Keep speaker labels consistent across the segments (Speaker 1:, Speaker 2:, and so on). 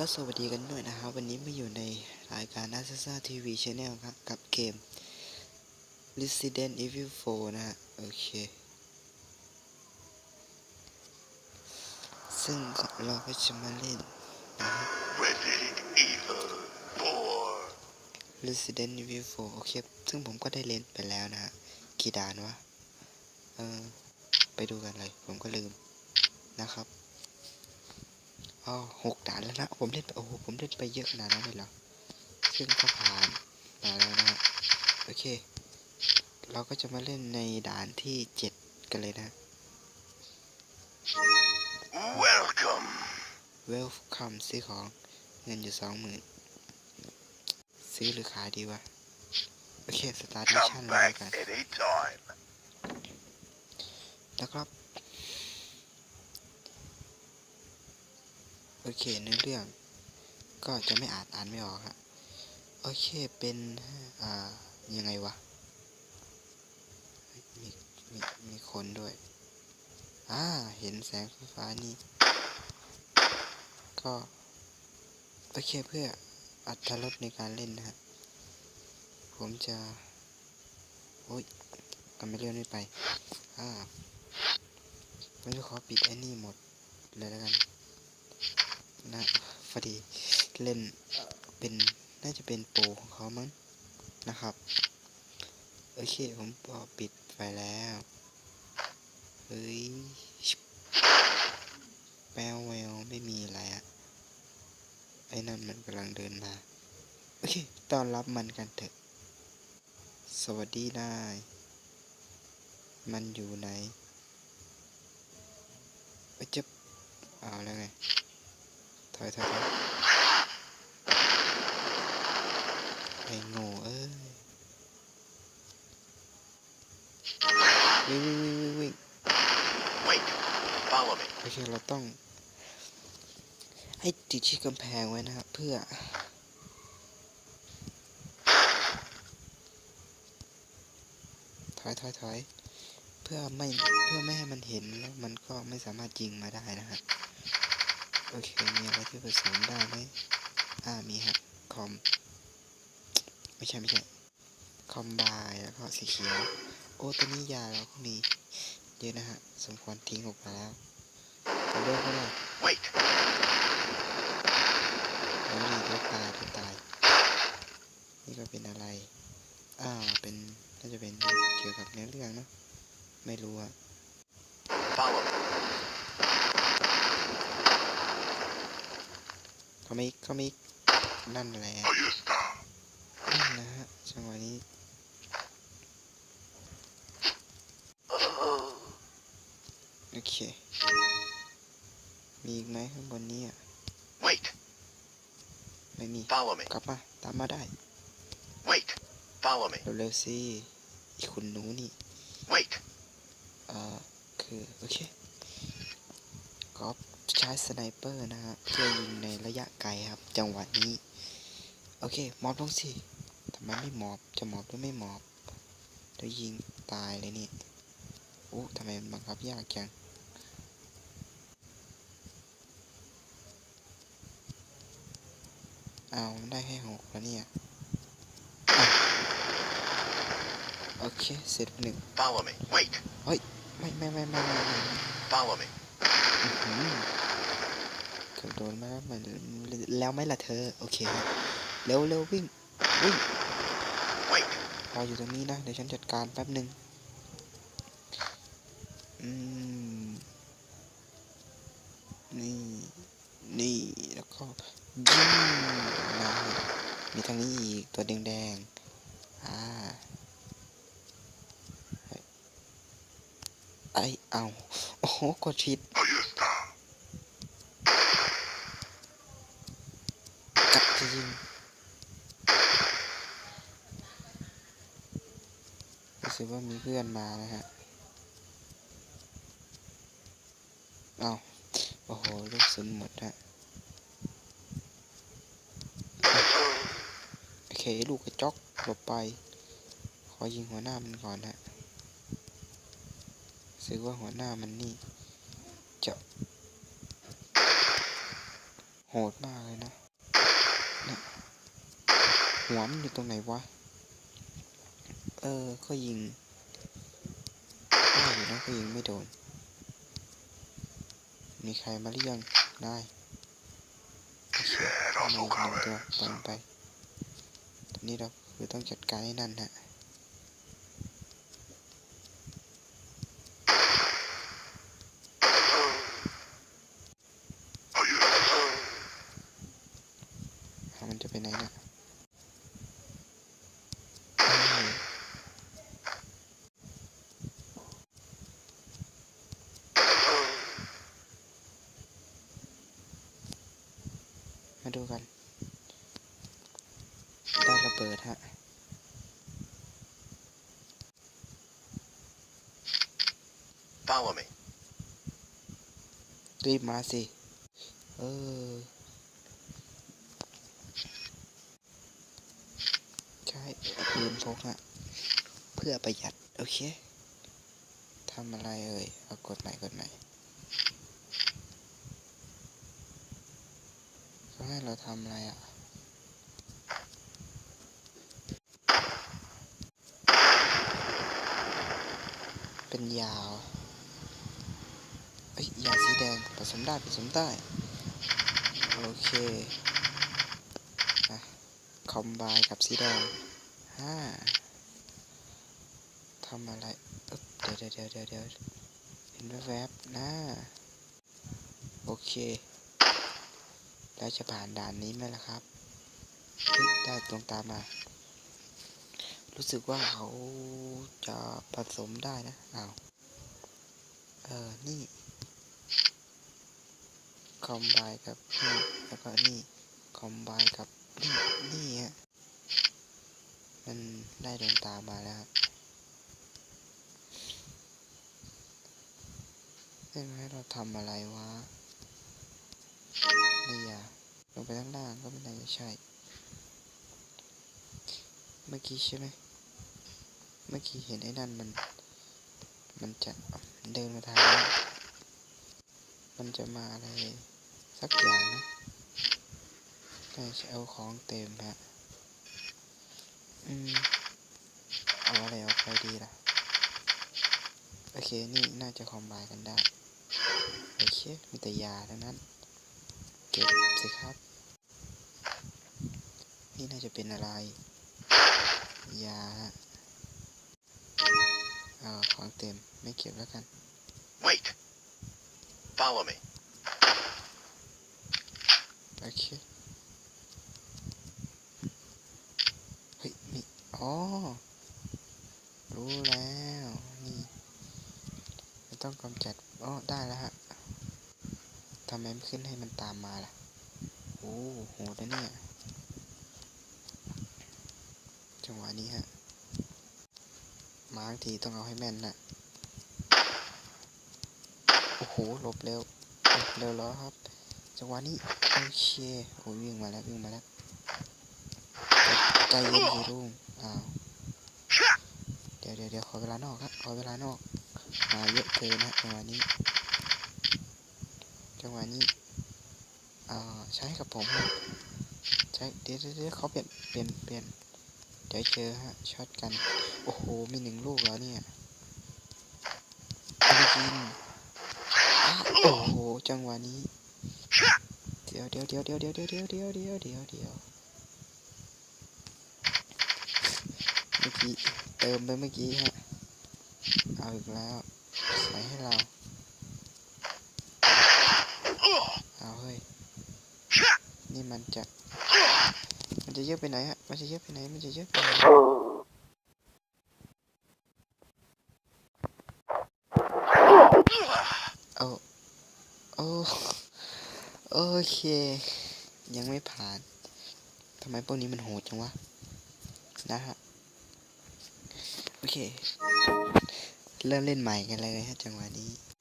Speaker 1: ก็สวัสดีกันด้วยนะครับ วันนี้มาอยู่ในรายการ a s s a TV Channel ครับ กับเกม Resident Evil 4 นะฮะ โอเค ซึ่งเราก็จะมาเล่นนะ
Speaker 2: Resident Evil 4.
Speaker 1: Resident Evil 4 โอเค ซึ่งผมก็ได้เล่นไปแล้วนะฮะ กี่ด่านวะ เออ ไปดูกันเลย ผมก็ลืมนะครับ อ๋อหกด่านแล้วนะ ผมเล่นไปโอ้โหผมเล่นไปเยอะขนาดนั้นเลยเหรอซึ่งก็ผ่านมาแล้วนะฮะโอเค เราก็จะมาเล่นในด่านที่เจ็ดกันเลยนะ
Speaker 2: Welcome.
Speaker 1: เวลคัมซื้อของเงินอยู่สองหมื่นซื้อหรือขายดีวะ โอเค สตาร์ทมิชชั่น
Speaker 2: Come
Speaker 1: เลย
Speaker 2: back
Speaker 1: กัน
Speaker 2: anytime.
Speaker 1: นะครับ โอเคเนื้อเรื่อง ก็จะไม่อ่านอ่านไม่ออกฮะโอเคเป็นอ่ายังไงวะมีมีมีคนด้วยอ่าเห็นแสงไฟฟ้านี่ก็โอเคเพื่ออัตรสในการเล่นนะฮะผมจะโอ้ยกำไม่เลื่อนไม่ไปอ่าผมจะขอปิดไอ้นี่หมดเลยแล้วกัน นะพอดีเล่นเป็นน่าจะเป็นโปรของเขามั้งนะครับ โอเค ผมพอปิดไปแล้ว เฮ้ยชิบแมวแววไม่มีอะไรอะไอ้นั่นมันกำลังเดินมา โอเค ต้อนรับมันกันเถอะ สวัสดีนายมันอยู่ไหนเอ้ยจะเอาแล้วไง อยถอยถอยไอ้โง่เอ้ยวิ่งวิ่งวิ่งวิ่งวิ่ง
Speaker 2: Wait. Follow me.
Speaker 1: โอเคเราต้องให้ติดที่กำแพงไว้นะครับ เพื่อ ถอยถอยถอยเพื่อไม่เพื่อไม่ให้มันเห็นแล้วมันก็ไม่สามารถยิงมาได้นะครับ โอเค มีอะไรที่ผสมได้ไหมอ่า มีครับ คอม ไม่ใช่ไม่ใช่ คอมบายแล้วก็สีเขียว โอ้ตัวนี้ยาเราก็มีเยอะนะฮะ สมควรทิ้งออกมาแล้วตัวเลือกก็ได้
Speaker 2: Wait.
Speaker 1: แล้วนี่ตัวตายตัวตาย นี่ก็เป็นอะไร อ่า เป็นน่าจะเป็นเกี่ยวกับเนื้อเรื่องเนอะไม่รู้อะ
Speaker 2: Follow
Speaker 1: เขาไม่เขาไม่นั่นแหละนั่นนะฮะจังหวะนี้โอเค มีอีกไหมข้างบนนี้อะ
Speaker 2: Wait.
Speaker 1: ไม่มี
Speaker 2: Follow me.
Speaker 1: กลับมา ตามมาได้
Speaker 2: Wait. Follow me.
Speaker 1: เร็วๆสิอีกคุณหนูนี่
Speaker 2: Wait.
Speaker 1: เอ่อคือ โอเคก็ ใช้สไนเปอร์นะฮะเพื่อยิงในระยะไกลครับ จังหวะนี้ โอเคมอบลงสิทำไมไม่มอบจะมอบหรือไม่มอบเดี๋ยวยิงตายเลยนี่โอ้ทำไมมันบังคับยากจังเอาวได้แค่หกแล้วเนี่ยอะโอเค เสร็จไปหนึ่ง
Speaker 2: Follow me. Wait.
Speaker 1: ไม่ไม่ไม่ไม่ไม่ไม่
Speaker 2: Follow me.
Speaker 1: อื้อหือ โดนมาแล้วมันแล้วไหม่ล่ะเธอ โอเคฮะเร็วเร็ววิ่งวิ่งรออยู่ตรงนี้นะ เดี๋ยวฉันจัดการแป๊บหนึ่งอืม นี่ นี่ แล้วก็ยิงนะมีทางนี้อีก ตัวแดงๆ อ่า ไอเอา โอ้โห กดผิด กัดจะยิงรู้สึกว่ามี เพื่อนมานะฮะ เอาโอ้โห ลูกสุนหมดฮะ โอเค ลูกกระจอกหลบไป ขอยิงหัวหน้ามันก่อนฮะรู้สึกว่าหัวหน้ามันนี่จะโหดมากเลยนะนี่ยหัวมันอยู่ตรงไหนวะ เออ ก็ยิง ได้อยู่นะก็ยิงไม่โดน มีใครมาหรือยังได้โอเค
Speaker 2: Yeah,
Speaker 1: ทำ
Speaker 2: don't
Speaker 1: ไม
Speaker 2: smoke
Speaker 1: หนึ่งตัว
Speaker 2: comrade.
Speaker 1: ปล่อยมันไปตอนนี้เราคือต้องจัดการให้นั่นฮะ
Speaker 2: Are you?
Speaker 1: อะมันจะไปไหนเนี่ยเอ้ยมา ดูกัน ได้ระเบิดฮะ
Speaker 2: Follow me.
Speaker 1: รีบมาสิ เออ ใช่ปืนพกอะเพื่อประหยัด โอเคทำอะไรเอ่ย เอากดใหม่กดใหม่เขา ให้เราทำอะไรอะเป็นยาวเอ้ยยาสีแดงผสมได้ผสมได้ โอเคอะคอมไบกับสีแดงห้าทำอะไรเดี๋ยวเดี๋ยวเดี๋ยวเดี๋ยวเห็นแวบๆนะ โอเค แล้วจะผ่านด่านนี้ไหมล่ะครับได้ตรงตามมา รู้สึกว่าเขาจะผสมได้นะอ้าวเออนี่คอมไบกับนี่แล้วก็นี่คอมไบกับนี่นี่ฮะมันได้ดวงตามาแล้วเอ้ยมันให้เราทำอะไรวะ นี่อย่าลงไปข้างล่างก็ไม่น่าจะใช่ เมื่อกี้ใช่ไหม เมื่อกี้เห็นไอ้นั่นมัน มันจะเดินมาทางนี้มันจะมาอะไร สักอย่างนะใน่เอาของเต็มฮะ อืม เอาอะไรเอาไปดีล่ะ โอเค นี่น่าจะคอมไบกันได้ โอเค มีแต่ยาเทั้งนั้น เก็บสิครับ นี่น่าจะเป็นอะไร ยาฮะเออของเต็ม ไม่เก็บแล้วกัน
Speaker 2: Wait. Follow me.
Speaker 1: โอเคเฮ้ยมีอ๋อ รู้แล้ว นี่จะต้องกำจัด อ๋อ ได้แล้วฮะ ทำไมไม่ขึ้นให้มันตามมาล่ะ โอ้โหนะเนี่ย จังหวะนี้ฮะ มารทีต้องเอาให้แม่นนะโอ้โหหลบเร็วหลบเร็วแล้วครับ จังหวะนี้โอเคโอ้วิ่งมาแล้ววิ่งมาแล้วใจเย็นสิลุงอ้าวเดี๋ยวเดี๋ยวเดี๋ยวขอเวลานอกครับขอเวลานอก มาเยอะเกินนะจังหวะนี้ จังหวะนี้อ่าใช้กับผมฮะใช้เดี๋ยวเดี๋ยวเดี๋ยวเขาเปลี่ยนเปลี่ยนเปลี่ยนเดี๋ยวเจอฮะช็อตกัน โอ้โห มีหนึ่งลูกแล้วเนี่ยเอาไปกินอ้าวโอ้โห จังหวะนี้เดี๋ยวเดี๋ยวเดี๋ยวเดี๋ยวเดี๋ยวเดี๋ยวเดี๋ยวเดี๋ยวเดี๋ยวเดี๋ยวเมื่อกี้เติมไปเมื่อกี้ฮะ เอาอีกแล้วใส่ให้เรา เอาเฮ้ย นี่มันจะ มันจะเยอะไปไหนฮะ มันจะเยอะไปไหน มันจะเยอะไปไหนโอ้โอ้โอเค ยังไม่ผ่านทำไมพวกนี้มันโหดจังวะ นะฮะ โอเค เริ่มเล่นใหม่กันเลยฮะจังหวะนี้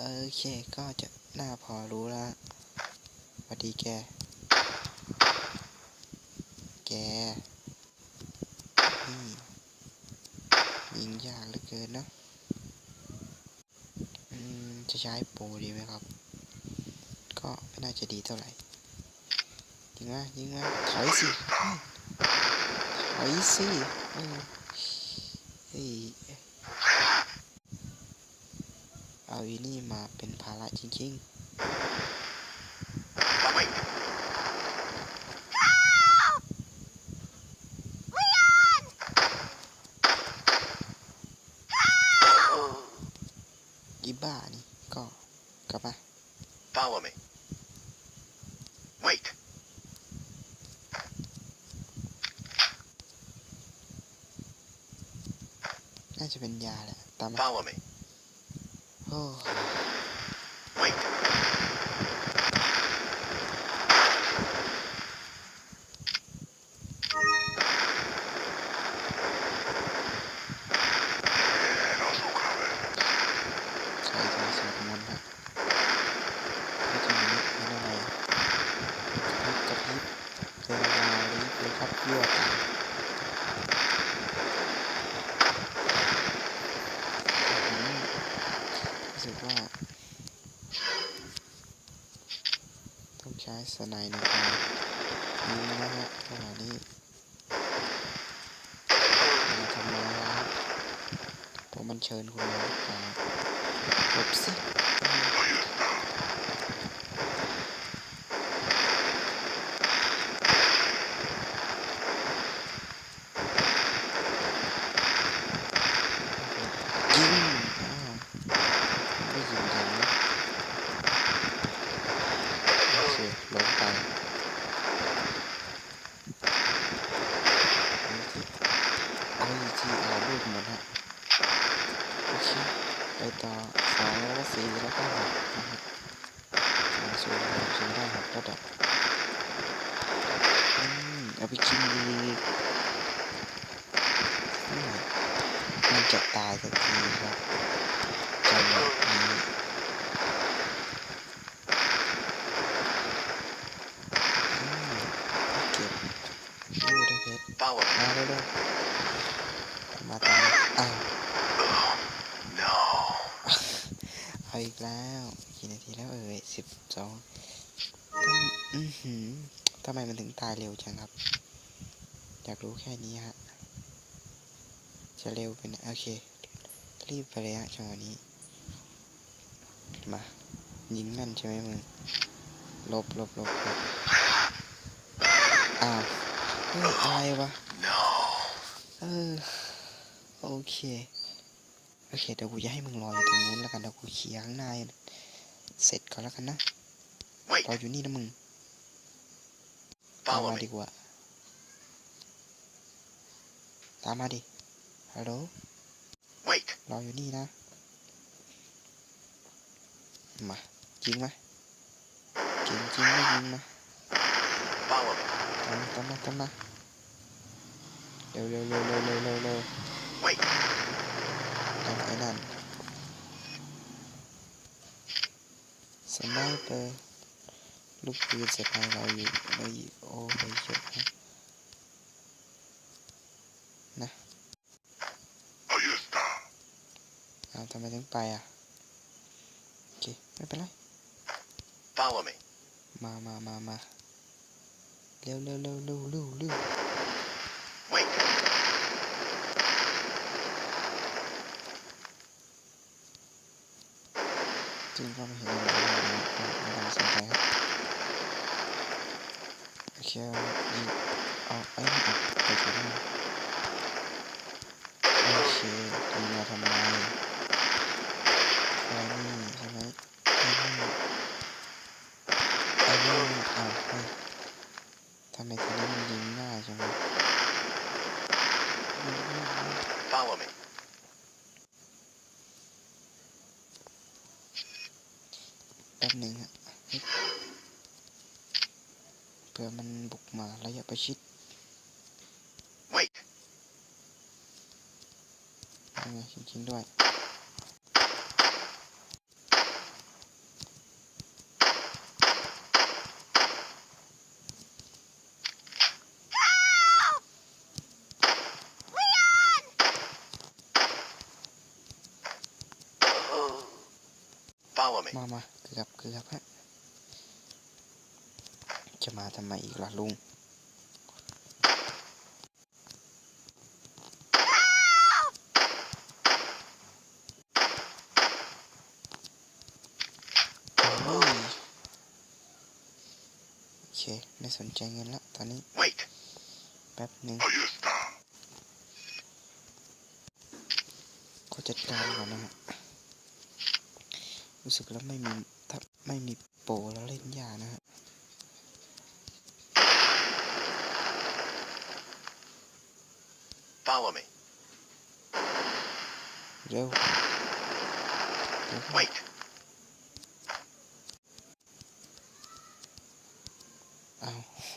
Speaker 1: โอเคก็จะน่าพอรู้แล้วสวัสดีแก แกนี่ยิงยากเหลือเกินนะอืมจะใช้โปรดีไหมครับ ก็ไม่น่าจะดีเท่าไหร่ยิงมายิงมาถอยสิถอยสิเออเฮ้ย เอาอีนี่มาเป็นภาระจริง
Speaker 2: Wait.
Speaker 1: ๆอีบ้านี่ก็กลับมา
Speaker 2: Follow me. Wait.
Speaker 1: น่าจะเป็นยาแหละตามมา
Speaker 2: Follow me.
Speaker 1: เห็นอะไรกระพริบกระพริบเจอวาลิฟเลยครับยั่วตาอืมรู้สึกว่า ต้องใช้ สไนด์ในการยิงนะฮะขณะนี้มาทำไมครับผมมันเชิญคุณมาครับจบสิยิงอ้าวไม่ยิงกันนะโอเคล้มไปเอาอีกทีเอาอีกทีเอาลูกหมดฮะโอเคไปต่อสองแล้วก็สี่แล้วก็หกนะครับสองศูนย์สองศูนย์ได้หกระดับอืมเอาไปกินดีอืมมันจะตายสักทีครับจังหวะนี้อืมเก็บดูได้เพชร
Speaker 2: Follow me.
Speaker 1: มาเร็วๆมาตามอ้าว
Speaker 2: No.
Speaker 1: เอาอีก แล้วกี่นาทีแล้วเอ่ยสิบสองอือหือทำไมมันถึงตายเร็วจังครับ อยากรู้แค่นี้ฮะ จะเร็วเป็นโอเค รีบไปเลยฮะจังหวะนี้ มายิงนั่นใช่ไหมมึงลบลบลบลบอ้าวเฮ้ยอะไรวะ
Speaker 2: No.
Speaker 1: เออโอเค โอเคเดี๋ยวกูจะให้มึงรออยู่ตรงนู้นแล้วกันเดี๋ยวกูเคลียร์ข้างหน้าให้เสร็จก่อนแล้วกันนะ
Speaker 2: Wait.
Speaker 1: รออยู่นี่นะมึงตาม
Speaker 2: Follow
Speaker 1: มา
Speaker 2: me.
Speaker 1: ดีกว่าตามมาดิฮัลโหล
Speaker 2: Wait.
Speaker 1: รออยู่นี่นะมายิงไหมจริงจริงไม่ยิงนะ
Speaker 2: Follow me.
Speaker 1: ตามมาตามมาตามมาเร็วเร็วเร็วเร็วเร็วเร็วเร็ว
Speaker 2: Wait.
Speaker 1: นั่นไอ้นั่น สไนเปอร์ลูกปืนสไนเราอยู่เราอยู่โอ้ยเยอะนะนะเอาทำไมถึงไปอะ โอเค ไม่เป็นไร
Speaker 2: Follow me.
Speaker 1: มามามามาเร็วเร็วเร็วเร็วเร็วเร็ว
Speaker 2: Wait.
Speaker 1: จึงก็ไม่เห็นอะไรเลยนะก็ไม่ต้องสนใจครับ โอเคเอายิงเอาไอ้นี่ออกไปก่อนนะโอเคยิงมาทำไมไอ้นี่ใช่ไหมไอ้นี่ไอ้นี่อ้าวเฮ้ยทำไมทีนี้มันยิงง่ายจังวะ
Speaker 2: Follow me.
Speaker 1: แป๊บหนึ่งฮะเฮ้ยเผื่อมันบุกมาระยะประชิด
Speaker 2: Wait.
Speaker 1: ยังไงจริงๆด้วย
Speaker 2: Follow me.
Speaker 1: มามาเกือบเกือบฮะจะมาทำไมอีกล่ะลุง โอ้ยโอ เค ไม่สนใจเงินละตอนนี้
Speaker 2: Wait.
Speaker 1: แป๊บหนึ่ง
Speaker 2: Ahí está.
Speaker 1: ก็จัดการก่อนนะฮะ รู้สึกแล้วไม่มีถ้าไม่มีโปรแล้วเล่นยากนะฮะ
Speaker 2: Follow me.
Speaker 1: เร็วเร็ว
Speaker 2: Wait.
Speaker 1: เอา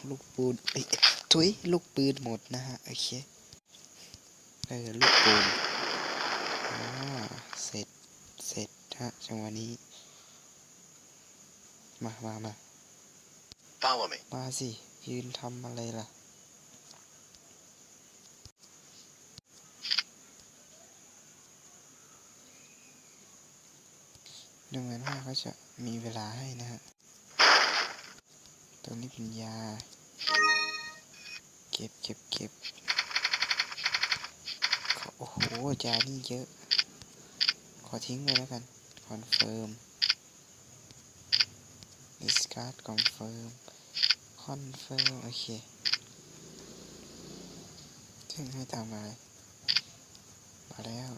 Speaker 1: ลูกปูนเอ้ยทุยลูกปืนหมดนะฮะ โอเค เออ ลูกปูนอ่าเสร็จ เสร็จฮะจังหวะนี้ มา มา มา
Speaker 2: Follow me.
Speaker 1: มาสิ ยืนทำอะไรล่ะ ดูเหมือนว่าเขาจะมีเวลาให้นะฮะ ตรงนี้เป็นยา เก็บเก็บเก็บโอ้โหยานี่เยอะ ขอทิ้งไปแล้วกัน คอนเฟิร์ม discard confirm คอนเฟิร์ม โอเคซึ่งให้ทำอะไรมาแล้ว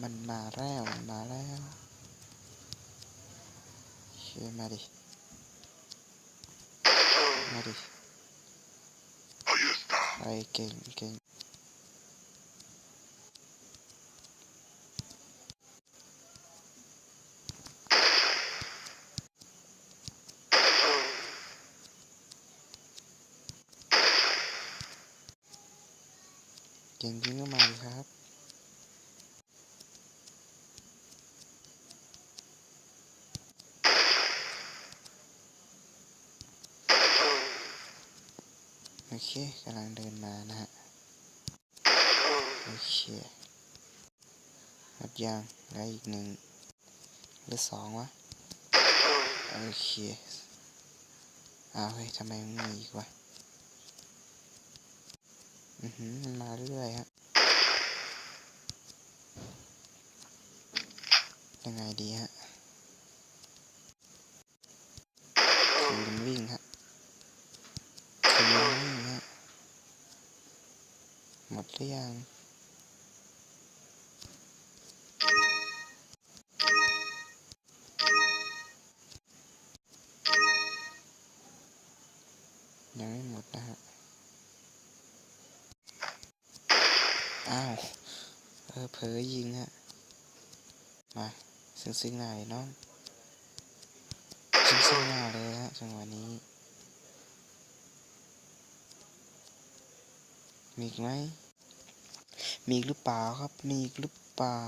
Speaker 1: มันมาแล้ว มันมาแล้ว โอเค มาดิ มาดิ
Speaker 2: Ahí está.
Speaker 1: ไปเก่งเก่งเก่งจริงก็มาครับ โอ เคกำลังเดินมานะฮะ โอเคหมดยางแล้วอีกหนึ่งหรือสองวะ โอเคอ้าวเฮ้ยทำไมมันมีอีกวะ อือหือมันมาเรื่อยฮะ ยังไงดีฮะคืนวิ่งฮะคืนวิ่งฮะ หมดหรือยังยังไม่หมดนะฮะ อ้าว เออเผลอยิงฮะ มาซึ้งซึ้งหน้าเลยน้องซึ้งซึ้งหน้าเลยฮะจังหวะนี้มีอีกไหม มีอีกหรือเปล่าครับ มีอีกหรือเปล่า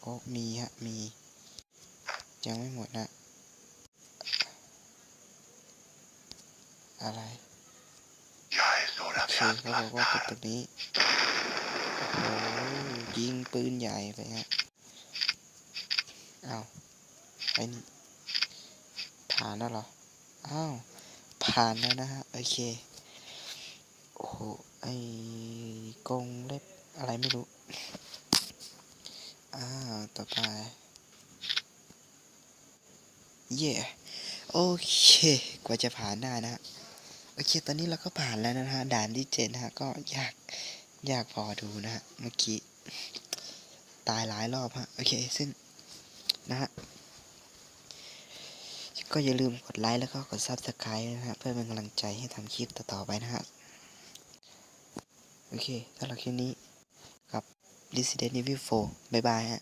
Speaker 1: โอ้มีฮะ มี ยังไม่หมดนะ อะไร
Speaker 2: Ya es
Speaker 1: โอ
Speaker 2: hora
Speaker 1: เค
Speaker 2: de
Speaker 1: เขาบอกว่าจุดตรงนี้โอ้โหยิงปืนใหญ่ไปฮะอ้าวไอ้นี่ผ่านแล้วเหรอ อ้าว ผ่านแล้วนะฮะ โอเค โอ้โห ไอ้กรงเล็บ อะไรไม่รู้ อ้าว ต่อไป เย่โอเค กว่าจะผ่านได้นะฮะ โอเค ตอนนี้เราก็ผ่านแล้วนะฮะ ด่านที่เจ็ดนะฮะ ก็ยาก ยากพอดูนะฮะ เมื่อกี้ ตายหลายรอบฮะ โอเค ซึ่ง นะฮะก็อย่าลืมกดไลค์แล้วก็กด Subscribe นะฮะ เพื่อเป็นกำลังใจให้ทำคลิปต่อๆไปนะฮะ โอเคสำหรับคลิปนี้ Resident Evil 4 บ๊ายบายฮะ